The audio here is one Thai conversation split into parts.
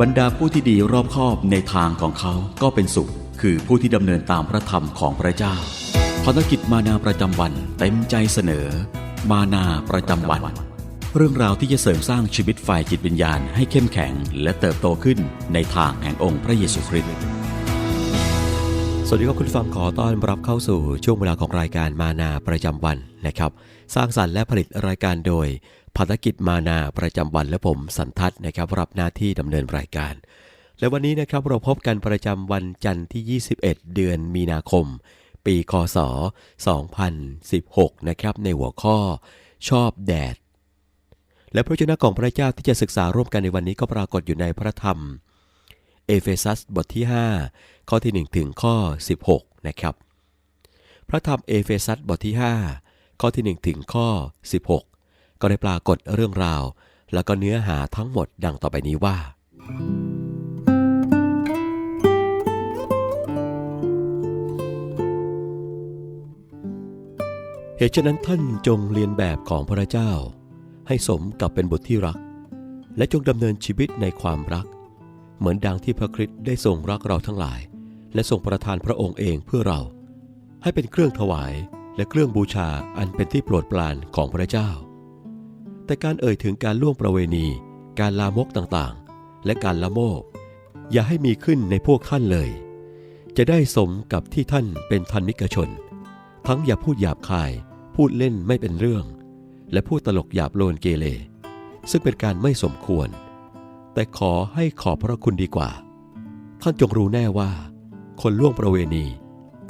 บรรดาผู้ที่ดีรอบคอบในทางของเขาก็เป็นสุข คือผู้ที่ดำเนินตามพระธรรมของพระเจ้าภารกิจมานาประจำวันเต็มใจเสนอ มานาประจำวัน เรื่องราวที่จะเสริมสร้างชีวิตฝ่ายจิตวิญญาณให้เข้มแข็ง และเติบโตขึ้นในทางแห่งองค์พระเยซูคริสต์สวัสดีครับคุณฟังขอต้อนรับเข้าสู่ช่วงเวลาของรายการมานาประจำวันนะครับ สร้างสรรค์และผลิตรายการโดย ภารกิจมานาประจำวันและผมสันทัศน์นะครับรับหน้าที่ดำเนินรายการ และวันนี้นะครับเราพบกันประจำวันจันทร์ที่ 21 เดือนมีนาคม ปีคศ 2016 นะครับในหัวข้อชอบแดด และพระเจ้าของพระเจ้าที่จะศึกษาร่วมกันในวันนี้ก็ปรากฏอยู่ในพระธรรม เอเฟซัสบทที่ 5 ข้อที่ 1 ถึงข้อ 16 นะครับ พระธรรมเอเฟซัสบทที่ 5 ข้อที่ 1 ถึงข้อ 16 ก็ได้ปรากฏเรื่องราว แล้วก็เนื้อหาทั้งหมดดังต่อไปนี้ว่า เหตุฉะนั้นท่านจงเรียนแบบของพระเจ้า ให้สมกับเป็นบุตรที่รัก และจงดำเนินชีวิตในความรัก เหมือนดังที่พระคริสต์ได้ทรงรักเราทั้งหลาย และทรงประทานพระองค์เองเพื่อเรา ให้เป็นเครื่องถวายและเครื่องบูชาอันเป็นที่โปรดปรานของพระเจ้า แต่การเอ่ยถึงการล่วงประเวณี การลามกต่างๆ และการละโมบอย่าให้มีขึ้นในพวกท่านเลย จะได้สมกับที่ท่านเป็นทันมิกชน ทั้งอย่าพูดหยาบคาย พูดเล่นไม่เป็นเรื่อง และพูดตลกหยาบโลนเกเรซึ่งเป็นการไม่สมควร แต่ขอให้ขอบพระคุณดีกว่า ท่านจงรู้แน่ว่า คนล่วงประเวณี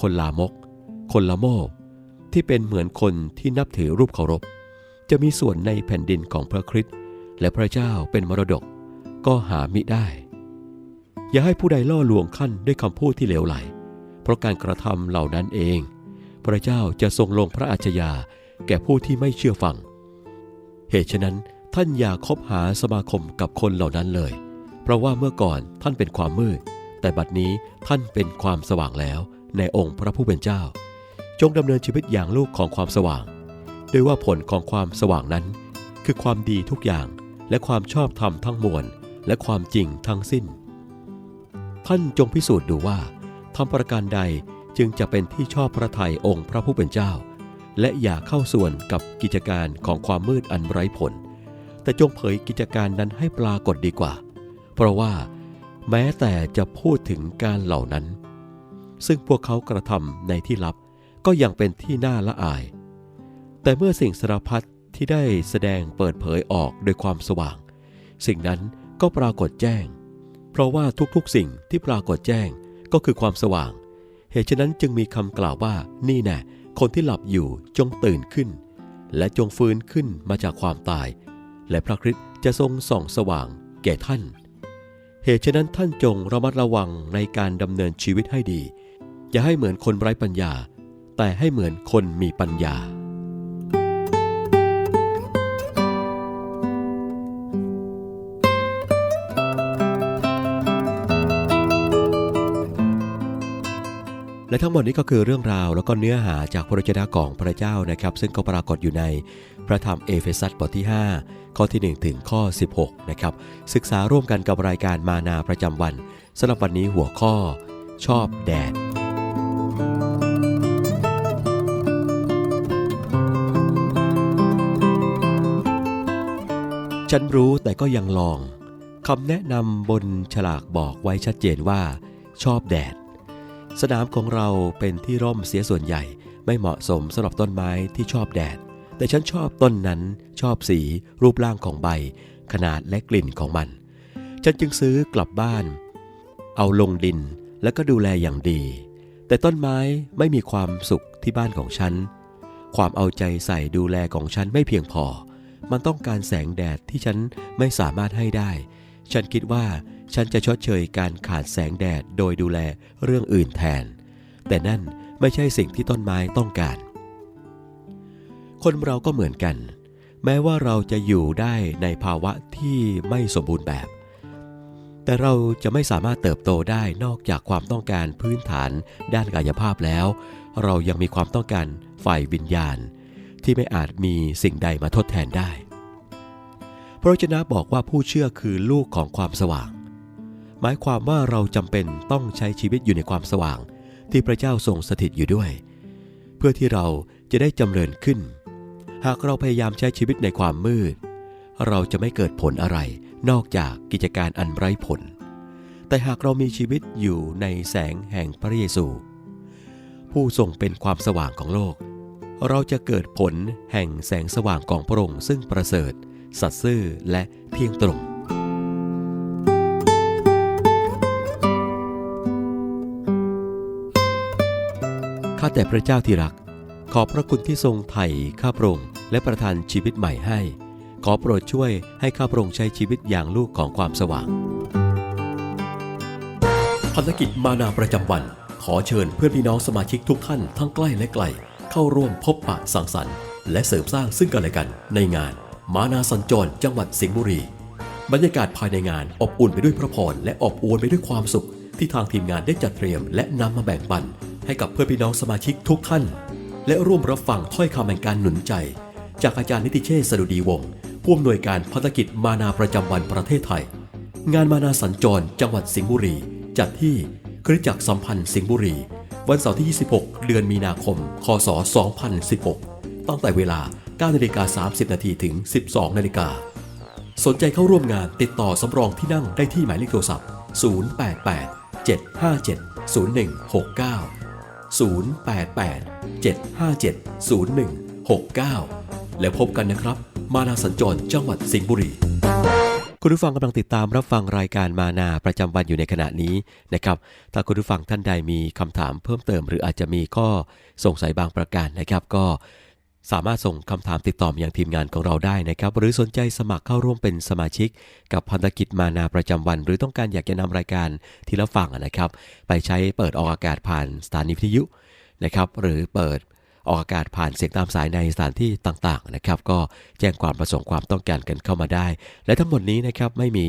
คนลามก คนละโมบที่เป็นเหมือนคนที่นับถือรูปเคารพ จะมีส่วนในแผ่นดินของพระคริสต์และพระเจ้าเป็นมรดกก็หามิได้ อย่าให้ผู้ใดล่อลวงขั้นด้วยคำพูดที่เลวไหล เพราะการกระทำเหล่านั้นเอง พระเจ้าจะทรงลงพระอัจฉริยาแก่ผู้ที่ไม่เชื่อฟัง เหตุฉะนั้นท่านอย่าคบหาสมาคมกับคนเหล่านั้นเลย เพราะว่าเมื่อก่อนท่านเป็นความมืด แต่บัดนี้ท่านเป็นความสว่างแล้วในองค์พระผู้เป็นเจ้า จงดำเนินชีวิตอย่างลูกของความสว่าง โดยว่าผลของความสว่างนั้น คือความดีทุกอย่างและความชอบธรรมทั้งมวลและความจริงทั้งสิ้น ท่านจงพิสูจน์ดูว่าทำประการใดจึงจะเป็นที่ชอบพระทัยองค์พระผู้เป็นเจ้า และอย่าเข้าส่วนกับกิจการของความมืดอันไร้ผล แต่จงเผยกิจการนั้นให้ปรากฏดีกว่า เพราะว่าแม้แต่จะพูดถึงการเหล่านั้น ซึ่งพวกเขากระทำในที่ลับก็ยังเป็นที่น่าละอาย แต่เมื่อสิ่งสารพัดที่ได้แสดงเปิดเผยออกโดยความสว่าง สิ่งนั้นก็ปรากฏแจ้ง เพราะว่าทุกๆสิ่งที่ปรากฏแจ้งก็คือความสว่าง เหตุฉะนั้นจึงมีคำกล่าวว่านี่แน่คนที่หลับอยู่จงตื่นขึ้น และจงฟื้นขึ้นมาจากความตาย และพระคริสต์จะทรงส่องสว่างแก่ท่าน เหตุฉะนั้นท่านจงระมัดระวังในการดำเนินชีวิตให้ดี อย่าให้เหมือนคนไร้ปัญญา แต่ให้เหมือนคนมีปัญญา และทั้งหมดนี้ก็คือเรื่องราวแล้วก็เนื้อหาจากพระวจนะของพระเจ้านะครับ ซึ่งก็ปรากฏอยู่ในพระธรรมเอเฟซัสบทที่ 5 ข้อที่ 1 ถึงข้อ 16 นะครับ ศึกษาร่วมกันกับรายการมานาประจำวันสำหรับวันนี้หัวข้อ ชอบแดดฉันรู้แต่ก็ยังลองคำแนะนำบนฉลากบอกไว้ชัดเจนว่า ชอบแดด สนามของเราเป็นที่ร่มเสียส่วนใหญ่ไม่เหมาะสมสำหรับต้นไม้ที่ชอบแดด แต่ฉันชอบต้นนั้นชอบสี รูปร่างของใบ ขนาดและกลิ่นของมัน ฉันจึงซื้อกลับบ้าน เอาลงดินแล้วก็ดูแลอย่างดี แต่ต้นไม้ไม่มีความสุขที่บ้านของฉัน ความเอาใจใส่ดูแลของฉันไม่เพียงพอ มันต้องการแสงแดดที่ฉันไม่สามารถให้ได้ ฉันคิดว่าฉันจะชดเชยการขาดแสงแดดโดยดูแลเรื่องอื่นแทน แต่นั่นไม่ใช่สิ่งที่ต้นไม้ต้องการ คนเราก็เหมือนกัน แม้ว่าเราจะอยู่ได้ในภาวะที่ไม่สมบูรณ์แบบ แต่เราจะไม่สามารถเติบโตได้นอกจากความต้องการพื้นฐานด้านกายภาพแล้ว เรายังมีความต้องการฝ่ายวิญญาณ ที่ไม่อาจมีสิ่งใดมาทดแทนได้ พระวจนะบอกว่าผู้เชื่อคือลูกของความสว่าง หมายความว่าเราจำเป็นต้องใช้ชีวิตอยู่ในความสว่าง ที่พระเจ้าทรงสถิตอยู่ด้วย เพื่อที่เราจะได้จำเริญขึ้น หากเราพยายามใช้ชีวิตในความมืด เราจะไม่เกิดผลอะไร นอกจากกิจการอันไร้ผล แต่หากเรามีชีวิตอยู่ในแสงแห่งพระเยซู ผู้ทรงเป็นความสว่างของโลก เราจะเกิดผลแห่งแสงสว่างของพระองค์ซึ่งประเสริฐ สัตย์ซื่อและเที่ยงตรง ข้าแต่พระเจ้าที่รัก ขอพระคุณที่ทรงไถ่ข้าพระองค์และประทานชีวิตใหม่ให้ ขอโปรดช่วยให้ข้าพระองค์ใช้ชีวิตอย่างลูกของความสว่างภารกิจมานาประจำวัน ขอเชิญเพื่อนพี่น้องสมาชิกทุกท่านทั้งใกล้และไกล เข้าร่วมพบปะสังสรรค์ และเสริมสร้างซึ่งกันและกันในงาน มานาสัญจรจังหวัดสิงห์บุรี บรรยากาศภายในงานอบอุ่นไปด้วยพระพรและอบอวลไปด้วยความสุข ที่ทางทีมงานได้จัดเตรียม และนำมาแบ่งปัน ให้กับเพื่อนพี่น้องสมาชิกทุกท่าน และร่วมรับฟังถ้อยคำแห่งการหนุนใจ จากอาจารย์นิติเชษฐ์สดุดีวงศ์ผู้อำนวยการพัฒกิจมานาประจำวันประเทศไทย งานมานาสัญจรจังหวัดสิงห์บุรี จัดที่คริสตจักรสัมพันธ์สิงห์บุรี วันเสาร์ที่ 26 เดือนมีนาคม คศ 2016 ตั้งแต่เวลา 9นาฬิกา30 นาทีถึง 12 นาฬิกา สนใจเข้าร่วมงานติดต่อสำรองที่นั่งได้ที่หมายเลขโทรศัพท์ 088 757 0169 088 757 0169 แล้วพบกันนะครับ มานาสัญจรจังหวัดสิงห์บุรีคุณผู้ฟังกำลังติดตามรับฟังรายการมานาประจำวันอยู่ในขณะนี้นะครับ ถ้าคุณผู้ฟังท่านใดมีคำถามเพิ่มเติม หรืออาจจะมีข้อสงสัยบางประการนะครับ ก็ สามารถส่งคำถามติดต่อมายังทีมงานของเราได้นะครับ หรือสนใจสมัครเข้าร่วมเป็นสมาชิก กับพันธกิจมานาประจำวัน หรือต้องการอยากจะนำรายการที่รับฟังนะครับ ไปใช้เปิดออกอากาศผ่านสถานีวิทยุนะครับ หรือเปิดออกอากาศผ่านเสียงตามสายในสถานที่ต่างๆนะครับ ก็แจ้งความประสงค์ความต้องการกันเข้ามาได้ และทั้งหมดนี้นะครับไม่มี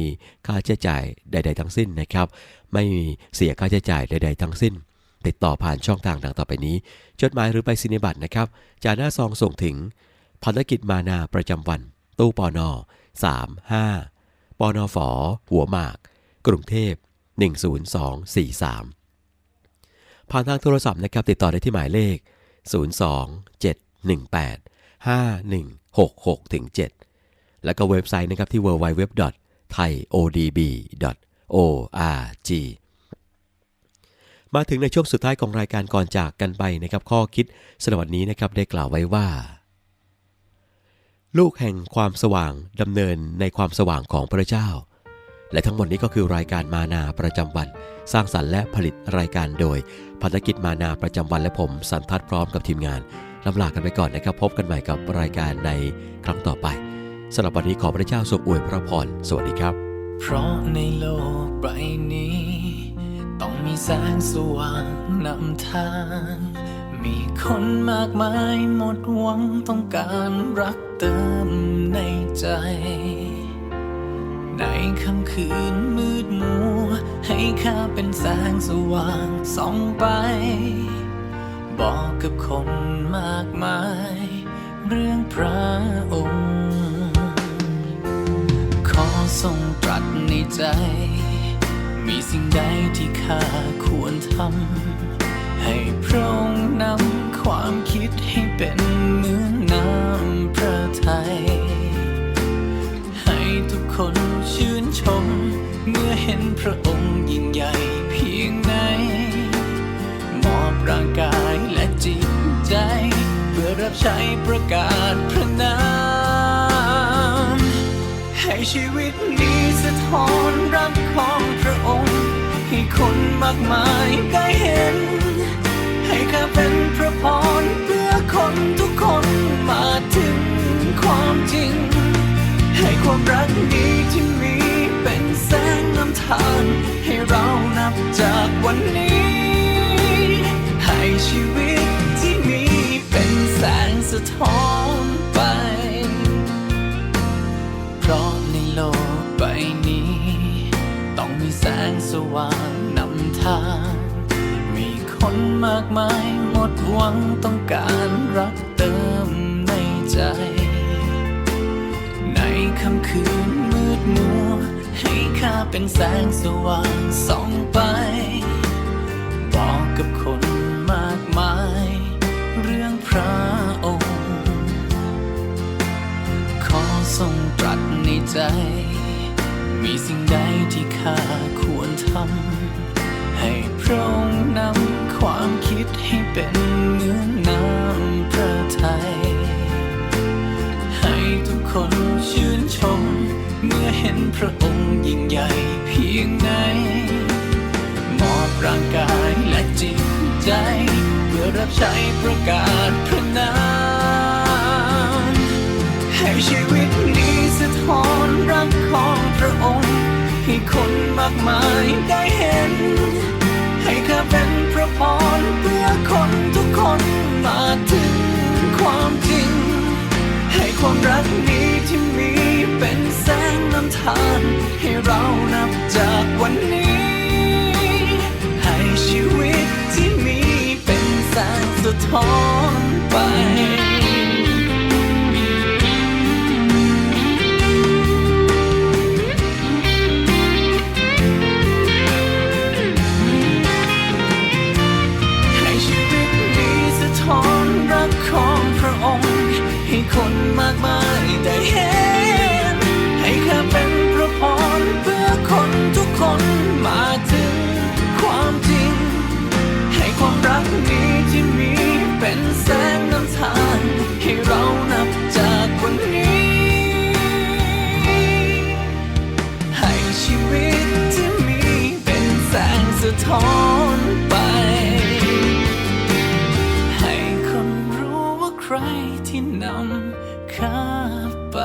ค่าใช้จ่ายใด ๆ ทั้งสิ้นนะครับ ไม่มีเสียค่าใช้จ่ายใด ๆ ทั้งสิ้น ติดต่อผ่านช่องทางดังต่อไปนี้ จดหมายหรือไปสินิบัตรนะครับจากหน้าซองส่งถึงภารกิจมานาประจำวัน ตู้ปอนอ35ปอนอฝอหัวหมาก กรุงเทพ 10243 ผ่านทางโทรศัพท์นะครับติดต่อได้ที่หมายเลข 02 718 5166ถึง7แล้วก็เว็บไซต์นะครับที่ www.thaiodb.org มาถึงในช่วงสุดท้ายของรายการก่อนจากกันไปนะครับข้อคิดสำหรับวันนี้นะครับได้กล่าวไว้ว่า ลูกแห่งความสว่างดำเนินในความสว่างของพระเจ้า และทั้งหมดนี้ก็คือรายการมานาประจำวัน สร้างสรรค์และผลิตรายการโดยพันธกิจมานาประจำวันและผมสันทัดพร้อมกับทีมงานลำลากันไปก่อนนะครับพบกันใหม่กับรายการในครั้งต่อไปสำหรับวันนี้ขอพระเจ้าทรงอวยพระพรสวัสดีครับ เพราะในโลกใบนี้ ต้องมีแสงสว่างนำทาง มีคนมากมายหมดหวังต้องการรักเติมในใจ ในค่ำคืนมืดมัว ให้ข้าเป็นแสงสว่างส่องไป บอกกับคนมากมาย เรื่องพระองค์ ขอทรงตรัสในใจ มีสิ่งใดที่ข้าควรทำ ให้พระองค์นำความคิดให้เป็นเหมือนน้ำพระทัย ให้ทุกคนชื่นชม เมื่อเห็นพระองค์ยิ่งใหญ่เพียงไหนมอบร่างกายและจิตใจ เพื่อรับใช้ประกาศพระนาม ให้ชีวิตนี้สะท้อนรักของ คนมากมายได้เห็น ให้ข้าเป็นพระพรเพื่อคนทุกคนมาถึงความจริง ให้ความรักนี้ที่มีเป็นแสงนำทาง ให้เรานับจากวันนี้ เป็นแสงสว่างส่องไป บอกกับคนมากมาย เรื่องพระองค์ ขอทรงตรัสในใจ มีสิ่งใดที่ข้าควรทำ ให้พระองค์นำความคิดให้เป็นเนื้อน้ำพระทัยให้ทุกคนชื่นชม เมื่อเห็นพระองค์ยิ่งใหญ่เพียงไหนมอบร่างกายและจิตใจ เพื่อรับใช้ประกาศพระนามให้ชีวิตนี้สะท้อนรักของพระองค์ ให้คนมากมายได้เห็น ให้ข้าเป็นพระพรเพื่อคนทุกคนมาถึงความจริง ความรักนี้ที่มีเป็นแสงนำทางให้เรานับจากวันนี้ ให้ชีวิตที่มีเป็นแสงสะท้อนไป นำข้าไป